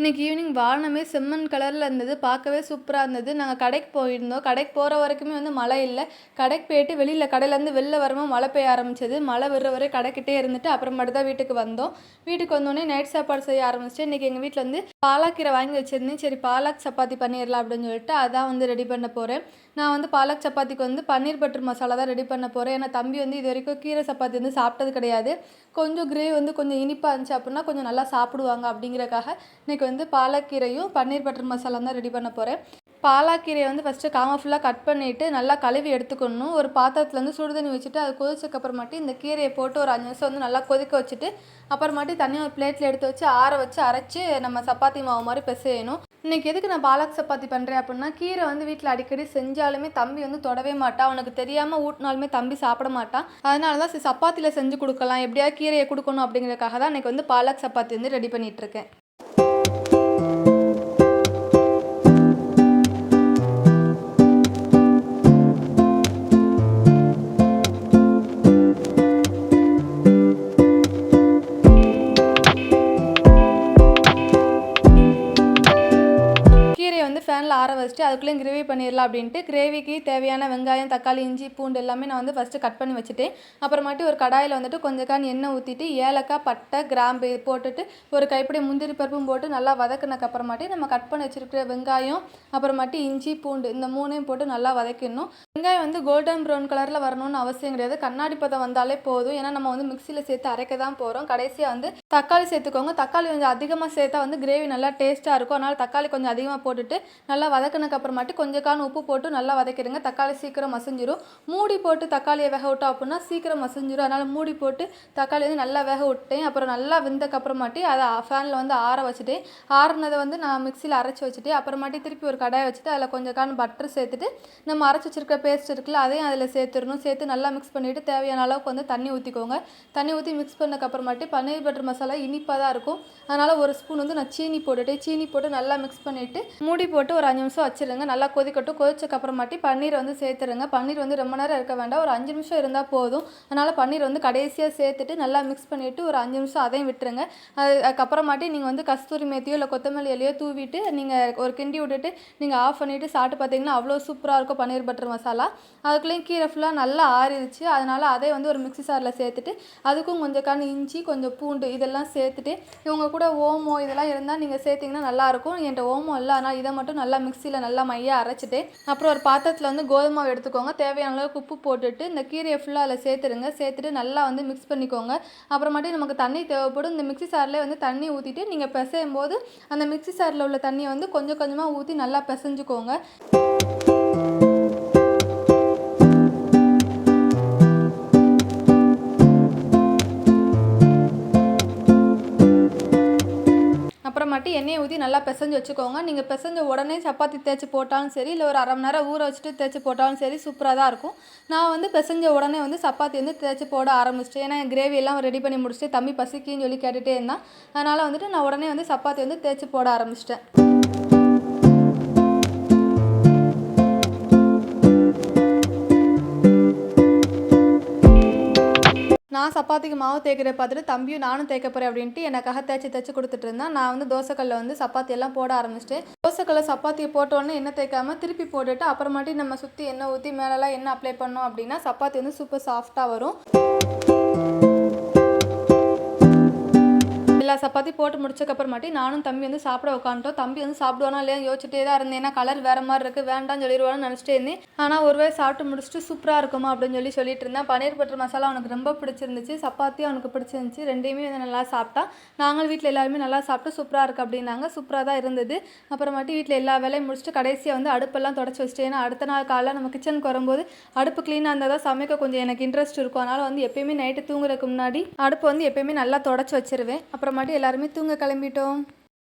இன்னைக்கு ஈவினிங் வானமே செம்மண் கலரில் இருந்தது. பார்க்கவே சூப்பராக இருந்தது. நாங்கள் கடைக்கு போயிருந்தோம். கடைக்கு போகிற வரைக்குமே வந்து மழை இல்லை. கடைக்கு போயிட்டு வெளியில் கடையிலேருந்து வெளில வரும்போது மழை பெய்ய ஆரம்பிச்சது. மழை வர்ற வரை கடைக்கிட்டே இருந்துட்டு அப்புறமேட்டு தான் வீட்டுக்கு வந்தோம். வீட்டுக்கு வந்தோடனே நைட் சாப்பாடு செய்ய ஆரம்பிச்சிட்டு இன்றைக்கி எங்கள் வீட்டில் வந்து பாலாக்கீரை வாங்கி வச்சுருந்தேன். சரி பாலாக் சப்பாத்தி பண்ணிடலாம் அப்படின்னு சொல்லிட்டு அதான் வந்து ரெடி பண்ண போகிறேன் நான் வந்து பாலக் சப்பாத்திக்கு வந்து பன்னீர் பட்டர் மசாலா தான் ரெடி பண்ண போகிறேன் ஏன்னா தம்பி வந்து இது வரைக்கும் கீரை சப்பாத்தி வந்து சாப்பிட்டது கிடையாது. கொஞ்சம் கிரேவி வந்து கொஞ்சம் இனிப்பாக இருந்துச்சு அப்படின்னா கொஞ்சம் நல்லா சாப்பிடுவாங்க அப்படிங்கிறக்காக இன்றைக்கி வந்து பாலக்கீரையும் பன்னீர் பட்டர் மசாலா தான் ரெடி பண்ண போகிறேன் பாலாக்கீரையை வந்து ஃபஸ்ட்டு காம ஃபுல்லாக கட் பண்ணிவிட்டு நல்லா கழுவி எடுத்துக்கணும். ஒரு பாத்திரத்தில் வந்து சுடுதண்ணி வச்சுட்டு அது கொதிச்சக்கப்புறமாட்டி இந்த கீரையை போட்டு ஒரு அஞ்சு நிமிஷம் வந்து நல்லா கொதிக்க வச்சுட்டு அப்புறமாட்டி தனியாக ஒரு பிளேட்டில் எடுத்து வச்சு ஆற வச்சு அரைச்சி நம்ம சப்பாத்தி மாவு மாதிரி பிசையணும். இன்றைக்கி எதுக்கு நான் பாலக் சப்பாத்தி பண்ணுறேன் அப்படின்னா கீரை வந்து வீட்டில் அடிக்கடி செஞ்சாலுமே தம்பி வந்து தொடவே மாட்டான் அவனுக்கு தெரியாமல் ஊட்டினாலுமே தம்பி சாப்பிட மாட்டான் அதனால தான் சப்பாத்தியில் செஞ்சு கொடுக்கலாம். எப்படியாவது கீரையை கொடுக்கணும் அப்படிங்கிறதுக்காக தான் இன்றைக்கி வந்து பாலக் சப்பாத்தி வந்து ரெடி பண்ணிகிட்ருக்கேன் கீரையை வந்து ஃபேனில் ஆற வச்சுட்டு அதுக்குள்ளேயும் கிரேவி பண்ணிடலாம் அப்படின்ட்டு கிரேவிக்கு தேவையான வெங்காயம் தக்காளி இஞ்சி பூண்டு எல்லாமே நான் வந்து ஃபஸ்ட்டு கட் பண்ணி வச்சுட்டேன். அப்புறமாட்டி ஒரு கடாயில் வந்துட்டு கொஞ்சம் கான் எண்ணெய் ஊற்றிட்டு ஏலக்காய் பட்டை கிராம்பு போட்டுட்டு ஒரு கைப்பிடி முந்திரி பருப்பும் போட்டு நல்லா வதக்குனக்கு அப்புறமாட்டி நம்ம கட் பண்ணி வச்சுருக்கிற வெங்காயம் அப்புறமாட்டி இஞ்சி பூண்டு இந்த மூணையும் போட்டு நல்லா வதக்கிடணும். வெங்காயம் வந்து கோல்டன் ப்ரௌன் கலரில் வரணும்னு அவசியம் கிடையாது. கண்ணாடி பதம் வந்தாலே போதும். ஏன்னா நம்ம வந்து மிக்சியில் சேர்த்து அரைக்க தான் போகிறோம் கடைசியாக வந்து தக்காளி சேர்த்துக்கோங்க. தக்காளி கொஞ்சம் அதிகமாக சேர்த்தா வந்து கிரேவி நல்லா டேஸ்ட்டாக இருக்கும். அதனால் தக்காளி கொஞ்சம் அதிகமாக போட்டு போட்டுட்டு நல்லா வதக்கினக்கு அப்புறமாட்டி கொஞ்சம் கான் உப்பு போட்டு நல்லா வதக்கிடுங்க. தக்காளி சீக்கிரம் மசிஞ்சிரும். மூடி போட்டு தக்காளியை வேக விட்டோம் அப்படின்னா சீக்கிரம் மசிஞ்சிரும். அதனால் மூடி போட்டு தக்காளி வந்து நல்லா வேக விட்டேன். அப்புறம் நல்லா வெந்தக்கு அப்புறமாட்டி அதை ஃபேனில் வந்து ஆற வச்சுட்டேன். ஆறுனதை வந்து நான் மிக்சியில் அரைச்சி வச்சுட்டு அப்புறமாட்டி திருப்பி ஒரு கடாயை வச்சுட்டு அதில் கொஞ்சம் கான் பட்டர் சேர்த்துட்டு நம்ம அரைச்சி வச்சிருக்க பேஸ்ட் இருக்குல்ல அதையும் அதில் சேர்த்துடணும். சேர்த்து நல்லா மிக்ஸ் பண்ணிவிட்டு தேவையான அளவுக்கு வந்து தண்ணி ஊற்றிக்கோங்க தண்ணி ஊற்றி மிக்ஸ் பண்ணதுக்கப்புறமாட்டி பன்னீர் பட்டர் மசாலா இனிப்பாக தான் இருக்கும். அதனால் ஒரு ஸ்பூன் வந்து நான் சீனி போட்டுட்டு சீனி போட்டு நல்லா மிக்ஸ் பண்ணிவிட்டு மூடி போட்டு ஒரு அஞ்சு நிமிஷம் வச்சிருங்க. நல்லா கொதிக்கட்டும். கொதிச்சக்கப்புறமாட்டி பன்னீர் வந்து சேர்த்துருங்க. பன்னீர் வந்து ரொம்ப நேரம் இருக்க வேண்டாம். ஒரு அஞ்சு நிமிஷம் இருந்தால் போதும். அதனால் பன்னீர் வந்து கடைசியாக சேர்த்துட்டு நல்லா மிக்ஸ் பண்ணிவிட்டு ஒரு அஞ்சு நிமிஷம் அதையும் விட்டுருங்க. அதுக்கப்புறமாட்டி நீங்கள் வந்து கஸ்தூரி மேத்தியோ இல்லை கொத்தமல்லி இலையோ தூவிட்டு நீங்கள் ஒரு கிண்டி விட்டுட்டு நீங்கள் ஆஃப் பண்ணிவிட்டு சாப்பிட்டு பார்த்தீங்கன்னா அவ்வளோ சூப்பராக இருக்கும் பன்னீர் பட்டர் மசாலா. அதுக்குள்ளேயும் கீரை ஃபுல்லாக நல்லா ஆறிடுச்சு. அதனால் அதை வந்து ஒரு மிக்ஸி சாரில் சேர்த்துட்டு அதுக்கும் கொஞ்சம் கண் இஞ்சி கொஞ்சம் பூண்டு இதெல்லாம் சேர்த்துட்டு இவங்க கூட ஓமோ இதெல்லாம் இருந்தால் நீங்கள் சேர்த்திங்கன்னா நல்லாயிருக்கும் என்கிட்ட ஓமம் இல்லை. அதனால் இதை மட்டும் நல்லா மிக்சியில் நல்லா மையாக அரைச்சிட்டு அப்புறம் ஒரு பாத்திரத்தில் வந்து கோதுமை மாவு எடுத்துக்கோங்க. தேவையான அளவுக்கு உப்பு போட்டுட்டு இந்த கீரையை ஃபுல்லாக அதில் சேர்த்துருங்க சேர்த்துட்டு நல்லா வந்து மிக்ஸ் பண்ணிக்கோங்க. அப்புறமாட்டி நமக்கு தண்ணி தேவைப்படும். இந்த மிக்ஸி சாரிலே வந்து தண்ணி ஊற்றிட்டு நீங்கள் பிசையும் போது அந்த மிக்ஸி சாரில் உள்ள தண்ணியை வந்து கொஞ்சம் கொஞ்சமாக ஊற்றி நல்லா பிசைஞ்சுக்கோங்க. அப்புறமாட்டி எண்ணெயை ஊற்றி நல்லா பிசைஞ்சு வச்சுக்கோங்க. நீங்கள் பிசைஞ்ச உடனே சப்பாத்தி தேய்ச்சி போட்டாலும் சரி இல்லை ஒரு அரை மணி நேரம் ஊற வச்சுட்டு தேய்ச்சி போட்டாலும் சரி சூப்பராக தான் இருக்கும். நான் வந்து பிசைஞ்ச உடனே வந்து சப்பாத்தி வந்து தேய்ச்சி போட ஆரம்பிச்சிட்டேன். ஏன்னா என் கிரேவி எல்லாம் ரெடி பண்ணி முடிச்சுட்டு தம்பி பசிக்கின்னு சொல்லி கேட்டுகிட்டே இருந்தான். அதனால் வந்துட்டு நான் உடனே வந்து சப்பாத்தி வந்து தேய்ச்சி போட ஆரம்பிச்சிட்டேன். நான் சப்பாத்திக்கு மாவு தேய்க்கிறத பார்த்துட்டு தம்பியும் நானும் தேய்க்க போகிறேன் அப்படின்ட்டு எனக்காக தேய்ச்சி தேய்ச்சி கொடுத்துட்டு இருந்தான். நான் வந்து தோசைக்கல்ல வந்து சப்பாத்தி எல்லாம் போட ஆரம்பிச்சிட்டேன். தோசைக்கல்ல சப்பாத்தியை போட்டோன்னே எண்ணெய் தேய்க்காம திருப்பி போட்டுட்டு அப்புறமாட்டி நம்ம சுற்றி எண்ணெய் ஊற்றி மேலெல்லாம் எண்ணெய் அப்ளை பண்ணோம் அப்படின்னா சப்பாத்தி வந்து சூப்பர் சாஃப்டாக வரும். சப்பாத்தி போட்டு முடிச்சக்கப்புறமாட்டி நானும் தம்பி வந்து சாப்பிட உட்காந்துட்டோம் தம்பி வந்து சாப்பிடுவானா இல்லையா யோசிச்சுட்டே தான் இருந்தேன். ஏன்னா கலர் வேறு மாதிரி இருக்குது வேண்டாம்னு சொல்லிடுவான்னு நினச்சிட்டே இருந்தேன். ஆனால் ஒரு வேளை சாப்பிட்டு முடிச்சுட்டு சூப்பராக இருக்குமா அப்படின்னு சொல்லி சொல்லிட்டு இருந்தேன். பன்னீர் பட்டர் மசாலா அவனுக்கு ரொம்ப பிடிச்சிருந்துச்சு. சப்பாத்தி அவனுக்கு பிடிச்சிருந்துச்சு. ரெண்டையுமே வந்து நல்லா சாப்பிட்டா. நாங்களும் வீட்டில் எல்லாருமே நல்லா சாப்பிட்டு சூப்பராக இருக்குது அப்படின்னாங்க. சூப்பராக தான் இருந்தது. அப்புறமாட்டி வீட்டில் எல்லா வேலையும் முடிச்சுட்டு கடைசியாக வந்து அடுப்பெல்லாம் தொடச்சி வச்சுட்டு ஏன்னா அடுத்த நாள் காலையில் நம்ம கிச்சனுக்கு வரும்போது அடுப்பு க்ளீனாக இருந்தால் தான் சமைக்க கொஞ்சம் எனக்கு இன்ட்ரெஸ்ட் இருக்கும். அதனால் வந்து எப்பயுமே நைட்டு தூங்குறதுக்கு முன்னாடி அடுப்பு வந்து எப்பயுமே நல்லா தொடச்சி வச்சிருவேன். அப்புறமாட்டி எல்லாருமே தூங்க கிளம்பிட்டோம்.